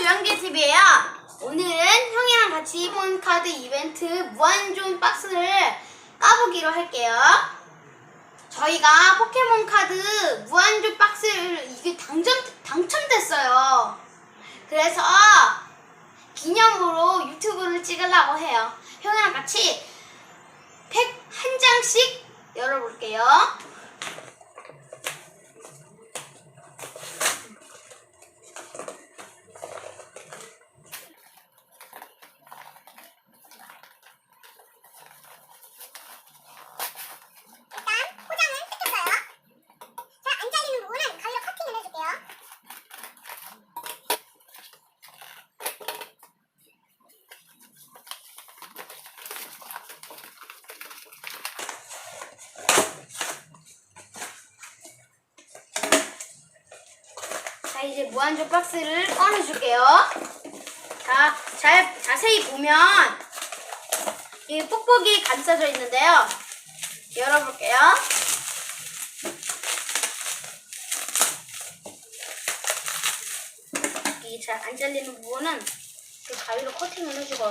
조영계TV예요. 오늘은 형이랑 같이 폰카드 이벤트 무한존 박스를 까보기로 할게요. 저희가 포켓몬 카드 무한존 박스를 이게 당첨, 당첨됐어요. 그래서 기념으로 유튜브를 찍으려고 해요. 형이랑 같이 팩 한 장씩 열어볼게요. 일단 포장은 뜯겼어요. 자, 안 잘리는 부분은 가위로 커팅을 해줄게요. 자 이제 무한조 박스를 꺼내줄게요. 자, 잘 자세히 보면 이 뽁뽁이 감싸져 있는데요. 열어볼게요. 이 잘 안 잘리는 부분은 그 가위로 커팅을 해주고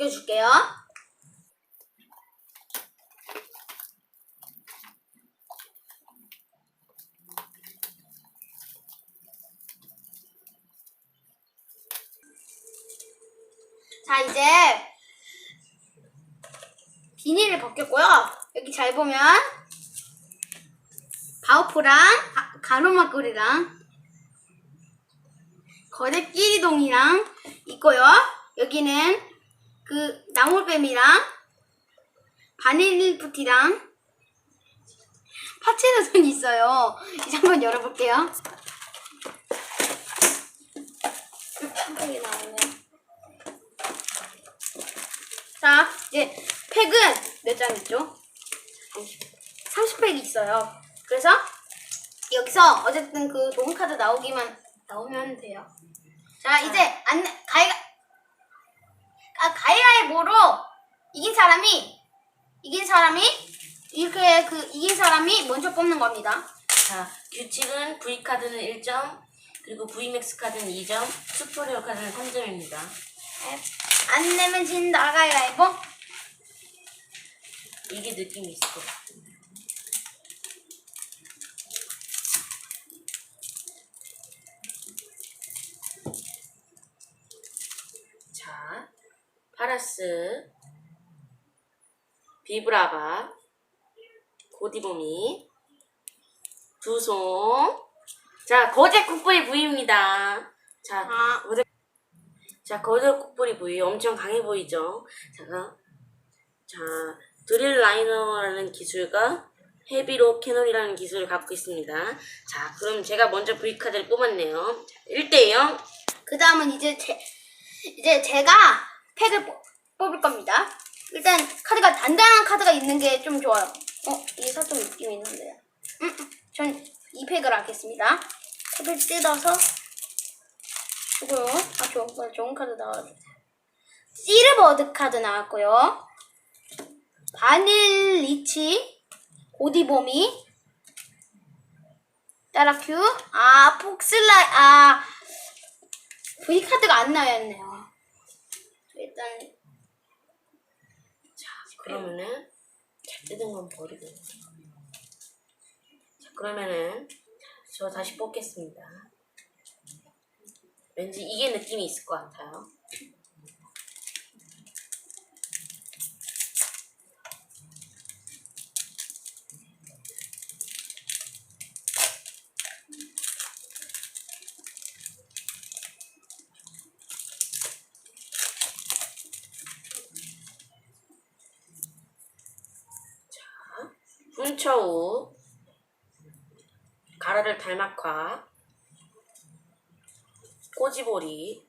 벗겨줄게요. 자 이제 비닐을 벗겼고요. 여기 잘 보면 바우프랑 가- 가로막걸이랑 거대 끼리동이랑 있고요. 여기는 그 나물뱀이랑 바닐리푸티랑 파채노선이 있어요. 이제 한번 열어볼게요. 나오네. 자, 이제 팩은 몇 장 있죠? 30팩이 있어요. 그래서 여기서 어쨌든 그 도움 카드 나오기만 나오면 돼요. 자, 이제 안 가위가 아, 가위가위보로 이긴 사람이 이긴 사람이 이렇게 그 이긴 사람이 먼저 뽑는 겁니다. 자, 규칙은 V카드는 1점, 그리고 VMAX 카드는 2점, 슈퍼리어 카드는 3점입니다. 네. 안 내면 진다 가위가위보. 이게 느낌이 있을 것 같아요. 자, 파라스, 비브라바, 고디보미, 두송. 자, 거제 국보의 부위입니다. 자, 아. 거제, 자, 거제 국보의 부위 엄청 강해 보이죠? 자, 자, 드릴 라이너라는 기술과 헤비로 캐논이라는 기술을 갖고 있습니다. 자, 그럼 제가 먼저 V카드를 뽑았네요. 자, 1대0. 그 다음은 이제 제 이제 제가 팩을 뽑, 뽑을 겁니다. 일단 카드가 단단한 카드가 있는 게 좀 좋아요. 어, 이게 살짝 느낌이 있는데요. 음, 음, 전이 팩을 하겠습니다. 팩을 뜯어서 주고요. 아, 좋은, 거- 좋은 카드 나와주세요. 시르버드 카드 나왔고요. 바닐 리치, 고디보미, 따라큐, 아, 폭슬라이, 아, V 카드가 안 나왔네요. 일단 그러면은, 자, 뜯은 건 버리고. 자, 그러면은, 저 다시 뽑겠습니다. 왠지 이게 느낌이 있을 것 같아요. 훈처우 가라를 달막화 꼬지보리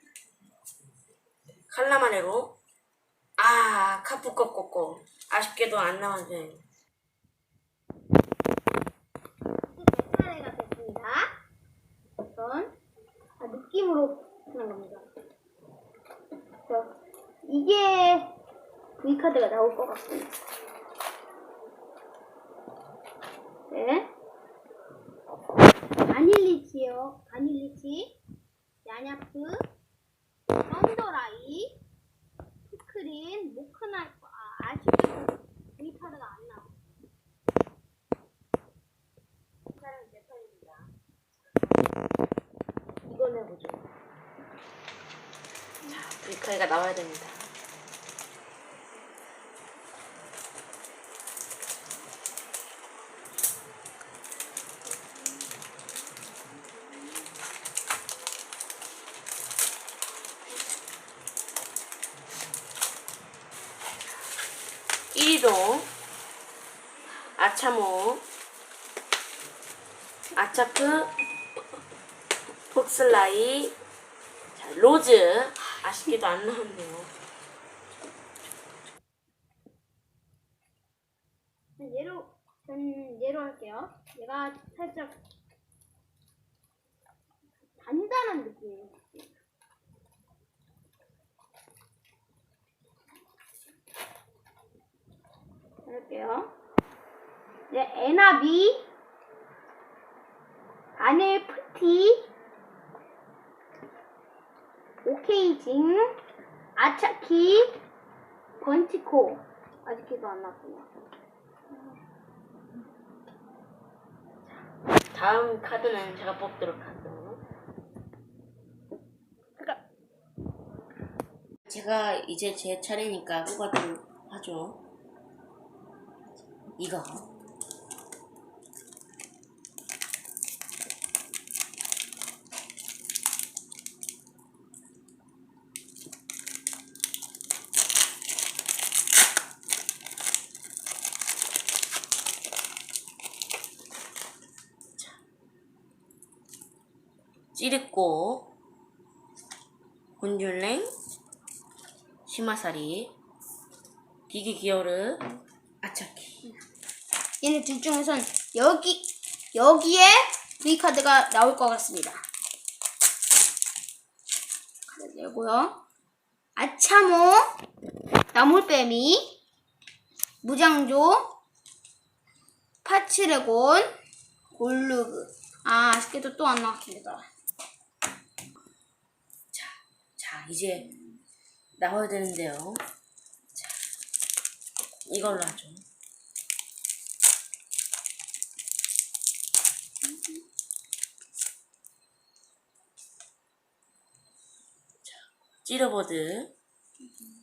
칼라마네로 아, 꺾었고. 아쉽게도 안 나왔네. 제 차례가 됐습니다. 우선 아, 느낌으로 하는 겁니다. 그래서 이게 V 카드가 나올 것 같습니다. 네. 바닐리치요. 바닐리치, 야냐프, 썬더라이, 스크린, 모크나, 아, 아쉽게도 V 카드가 안 나와. 사람 몇 번입니다. 이걸 해보죠. 자, 브리카이가 나와야 됩니다. 이동 아차모 아차프 폭슬라이 자, 로즈 아쉽게도 안 나왔네요. 얘로, 전 얘로 할게요. 얘가 살짝 단단한 느낌이에요. 할게요. 이제 에나비, 바닐 프티, 오케이징, 아차키, 번티코. 아직도 안 나왔군요. 다음 카드는 제가 뽑도록 하죠. 그러니까 제가 이제 제 차례니까 뽑아도록 하죠. 이거. 찌릿고 곤줄랭 시마사리 기기 기어르 아차키 얘네 둘 중에선 여기 여기에 V 카드가 나올 것 같습니다. 카드 내고요. 아차모, 나물뱀이, 무장조, 파츠레곤, 골루그. 아 아쉽게도 또 안 나왔습니다. 자 이제 나와야 되는데요. 자 이걸로 하죠. 자 찌러버드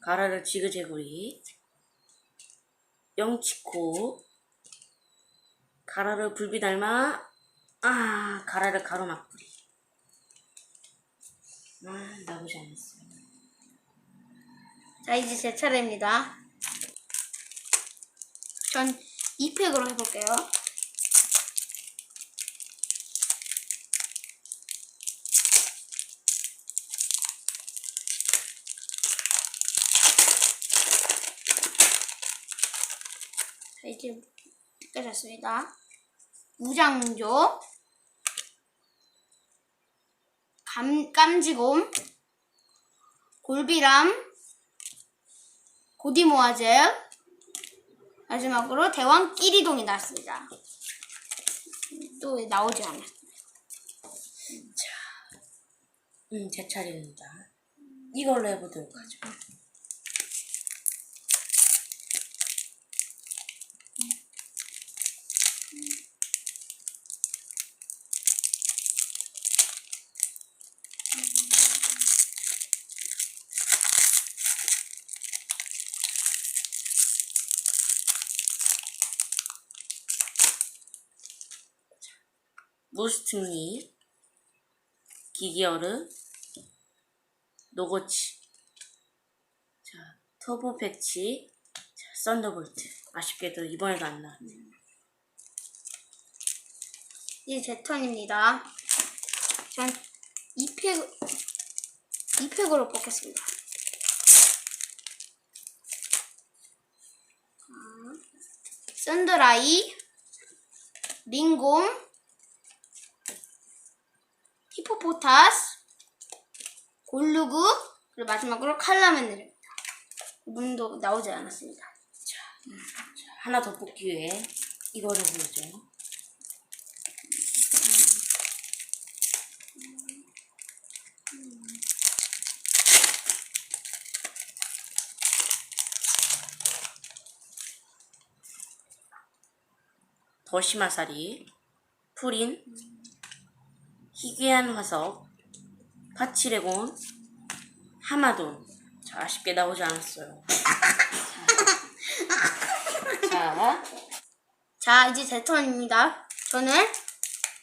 가라를 지그재구리 영치코 가라를 굴비 닮아 아 가라를 가로막구리 아 나쁘지 않았어요 자 이제 제 차례입니다. 전 2팩으로 해볼게요. 자 이제 끝났습니다. 무장조 감, 깜지곰 골비람 고디모아젤 마지막으로 대왕 끼리동이 나왔습니다. 또 나오지 않아. 음, 제 차례입니다. 이걸로 해보도록 하죠. 무스팅리, 기기어르, 노고치, 자, 터보 패치, 자, 썬더볼트. 아쉽게도 이번에도 안 나왔네요. 이제 네, 제 턴입니다. 전 2팩, 2팩으로 뽑겠습니다. 썬더라이, 링공, 히포포타스, 골루그, 그리고 마지막으로 칼라멘들입니다. 이분도 나오지 않았습니다. 하나 더 뽑기 위해 이거를 보죠. 더시마사리, 프린, 희귀한 화석, 파치레곤, 하마돈. 자, 아쉽게 나오지 않았어요. 자, 자, 이제 제 턴입니다. 저는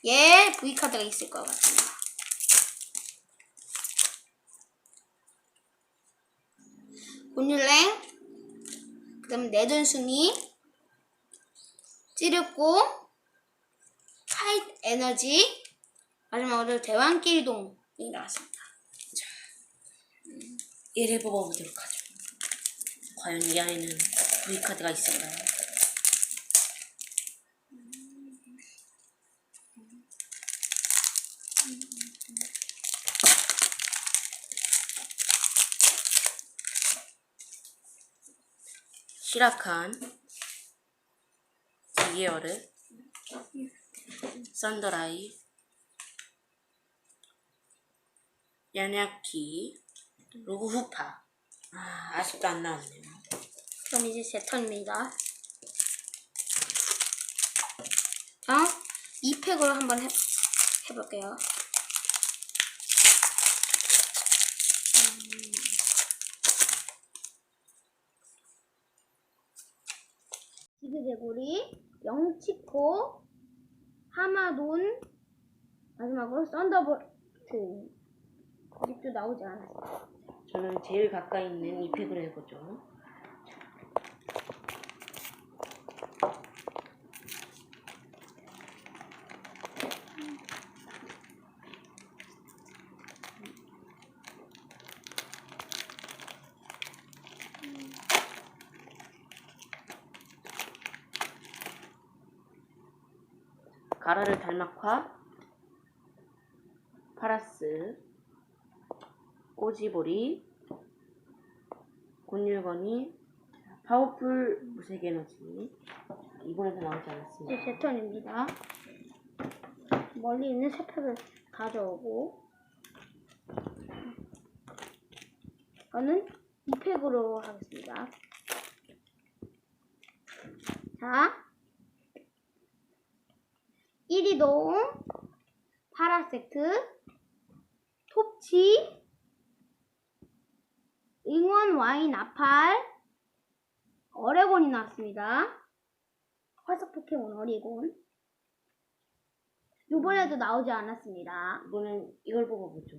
얘 V카드가 있을 것 같습니다. 곤율랭, 그 다음 내돈순이, 찌르고, 카이트 에너지, 마지막으로 대왕길동이 나왔습니다. 얘를 뽑아보도록 하죠. 과연 이 안에는 V카드가 있을까요? 시라칸 디에어르 썬더라이 야냐키 로그 후파 아, 아직도 안 나왔네요. 그럼 이제 제 턴입니다. 자, 이 팩으로 한번 해, 해볼게요. 지그재구리, 영치코, 하마돈, 마지막으로 썬더볼트. 아직도 나오지 않았어요. 저는 제일 가까이 있는 이 팩으로 해보죠. 가라를 달막화 파라스 꼬지보리 곤율건이 파워풀 무색 에너지 이번에도 나오지 않았습니다. 이제 제 턴입니다. 멀리 있는 세 팩을 가져오고 저는 이 팩으로 하겠습니다. 자, 1위동 파라섹트 톱치 응원 와인 아팔 어레곤이 나왔습니다. 화석 포켓몬 어리곤. 요번에도 나오지 않았습니다. 이번엔 이걸 뽑아보죠.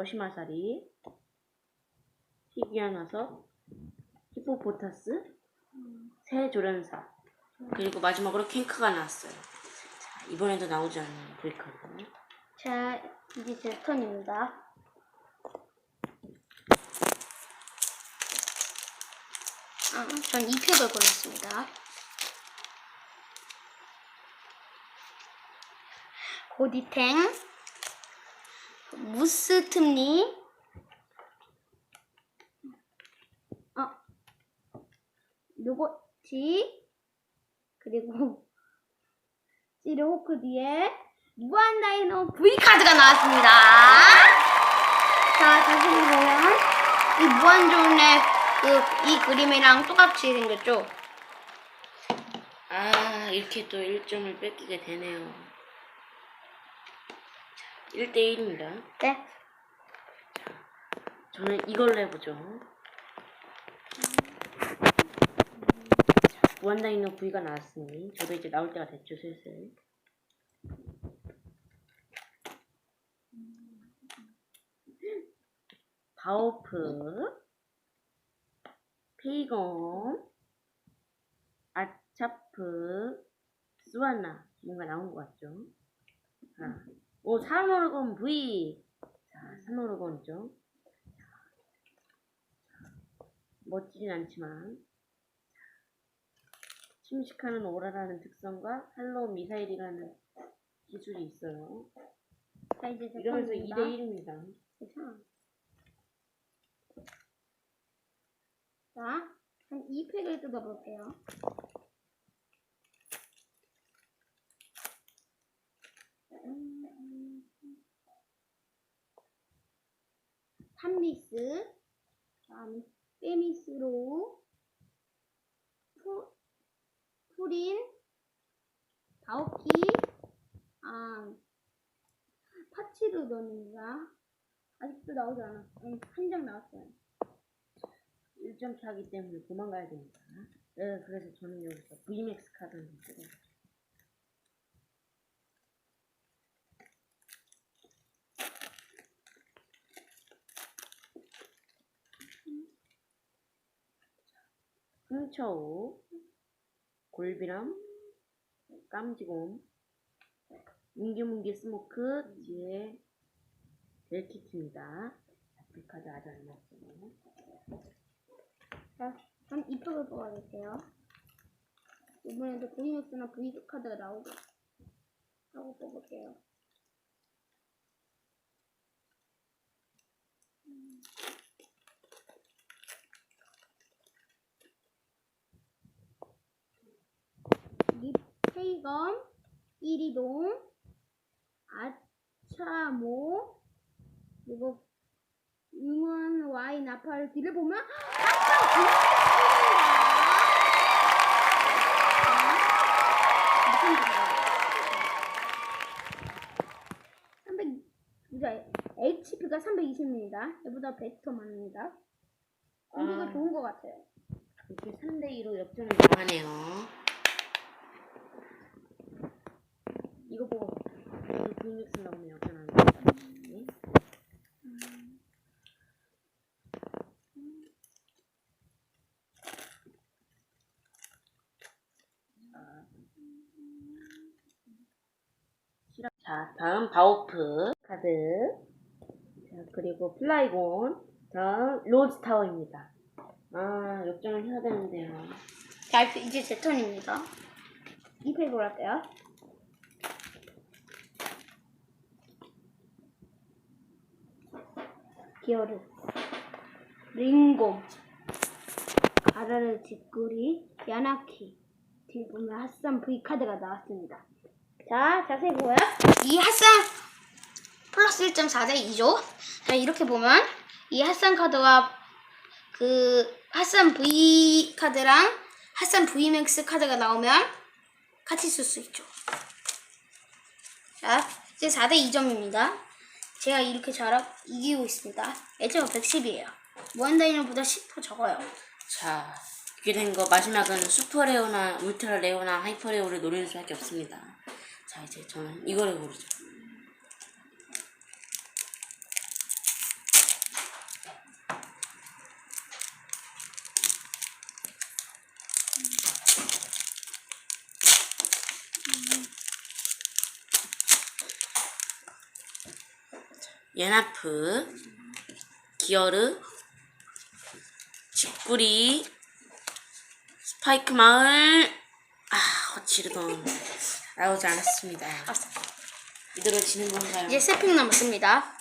더시마사리, 희귀한 화석, 히포포타스, 새 조련사, 그리고 마지막으로 캔크가 나왔어요. 자, 이번에도 나오지 않는 브이카드. 자, 이제 제 턴입니다. 아, 전이 팩을 골랐습니다. 고디탱, 무스 틈니, 어, 요거지, 그리고 시르호크 뒤에 무한 다이노 V 카드가 나왔습니다. 자, 다시 보면 이 무한존의 그 이 그림이랑 똑같이 생겼죠? 아, 이렇게 또 1점을 뺏기게 되네요. 자, 1대1입니다. 네. 저는 이걸로 해보죠. 자, 무한다이노 V가 나왔으니, 저도 이제 나올 때가 됐죠, 슬슬. 바오프, 페이검, 아차프, 수아나 뭔가 나온 것 같죠? 자, 오 사모르곤 V. 자, 사모르곤이죠. 멋지진 않지만 침식하는 오라라는 특성과 할로우 미사일이라는 기술이 있어요. 자, 이제 제 이러면서 턴입니다. 2대 1입니다. 괜찮아. 자, 한 2팩을 뜯어볼게요. 삼미스, 다음에 빼미스로, 푸, 푸린, 다오키, 아, 파치르던인가? 아직도 나오지 않았어. 한장 나왔어요. 1점 차기 때문에 도망가야 됩니다. 네, 그래서 저는 여기서 VMAX 카드를 쓰고 훔쳐오, 골비람, 깜지곰, 뭉기뭉기 스모크, 뒤에 델키트입니다. 아프리카드 아주 안 나왔어요. 자, 전 2팩을 뽑아볼게요. 이번에도 VMAX나 V 카드가 나오고, 하고 뽑을게요. 리페이검, 이리동, 아차모, 그리고 융원 와이 나팔 뒤를 보면 HP가 320입니다. 얘보다 100 더 많습니다. 공기가 아. 좋은 것 같아요. 이렇게 3대2로 역전을 당하네요. 이거 보고 이거 나오면 역전하는 거다. 네. 자, 다음 바오프 카드. 자, 그리고 플라이곤. 다음 로즈 타워입니다. 아, 역전을 해야 되는데요. 자, 이제 제 턴입니다. 2팩을 할게요. 기어르, 링곰, 가라르 뒷구리, 야나키, 보면 핫산 V 카드가 나왔습니다. 자, 자세히 보면 이 핫산 플러스 1.4 대 2죠. 자, 이렇게 보면 이 핫산 카드가 그 핫산 V 카드랑 핫산 V 맥스 카드가 나오면 같이 쓸 수 있죠. 자, 이제 4대 2점입니다. 제가 이렇게 잘 이기고 있습니다. 애초가 110이에요. 무한다이너보다 10% 적어요. 자, 이렇게 된 거 마지막은 슈퍼레오나 울트라 레오나 하이퍼레오를 노리는 수밖에 없습니다. 자, 이제 저는 이거를 고르죠. 예나프, 기어르, 직구리, 스파이크 마을, 아, 거치르던 나오지 않았습니다. 이대로 지는 건가요? 이제 세 팩 남았습니다.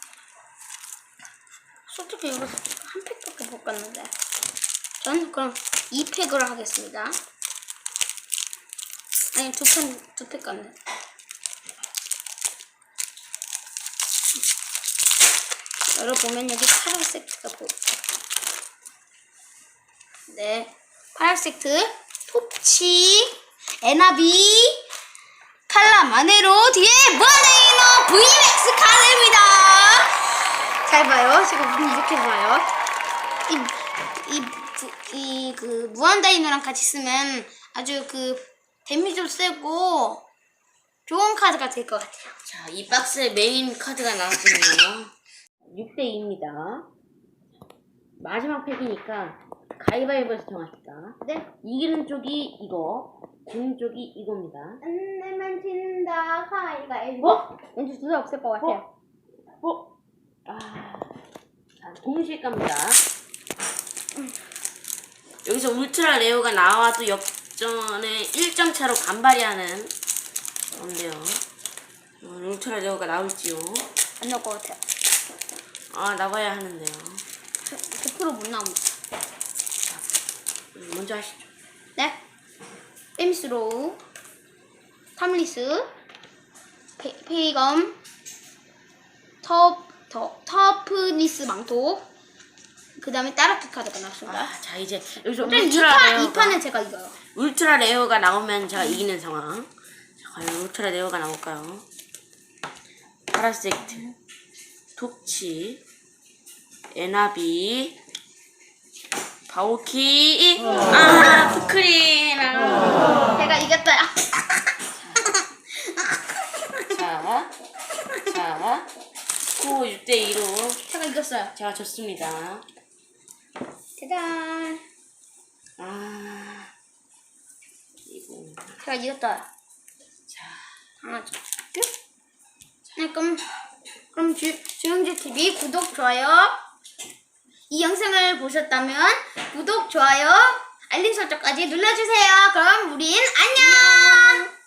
솔직히 이거 한 팩밖에 못 갔는데. 전 그럼 2팩으로 하겠습니다. 아니, 두 팩, 두팩 갔네. 여러분 보면 여기 파란 세트가 보이죠? 네. 파란 세트, 톱치, 에나비, 칼라 마네로 뒤에 무한레이너 VMAX 카드입니다. 잘 봐요. 지금 눈 이렇게 봐요. 이, 이, 이, 그, 무한다이너랑 같이 쓰면 아주 그, 데미지도 세고, 좋은 카드가 될 것 같아요. 자, 이 박스의 메인 카드가 나왔군요. 6대 2입니다. 마지막 팩이니까 가위바위보에서 정합시다. 네. 이기는 쪽이 이거, 지는 쪽이 이겁니다. 안 내면 진다 가위가위보. 어? 왠지 두개 없을 것 같아요. 어? 아, 자, 동시에 갑니다. 여기서 울트라 레오가 나와도 역전에 1점 차로 간발이 하는 건데요. 어, 울트라 레오가 나올지요. 안 나올 것 같아요. 아, 나와야 하는데요. 100%못 나옵니다. 음, 먼저 하시죠. 네. 엠스로우, 탐리스, 페, 페이검, 터, 터, 터프니스 망토, 그 다음에 따라키 카드가 나왔습니다. 아, 자, 이제 여기서 울트라 2판, 레오가 2판은 제가 이겨요. 울트라 레어가 나오면 제가 이기는 상황. 자, 과연 울트라 레어가 나올까요? 파라섹트, 톡치, 에나비, 바오키, 아, 푸크린. 아. 제가 이겼어요. 자, 자, 스코어 6대 2로 제가 이겼어요. 제가 졌습니다. 짜잔. 아, 이거. 제가 이겼어요. 자, 강아지. 끝. 네, 그럼, 그럼 주, 주영주 TV 구독, 좋아요. 이 영상을 보셨다면 구독, 좋아요, 알림 설정까지 눌러주세요. 그럼 우린 안녕!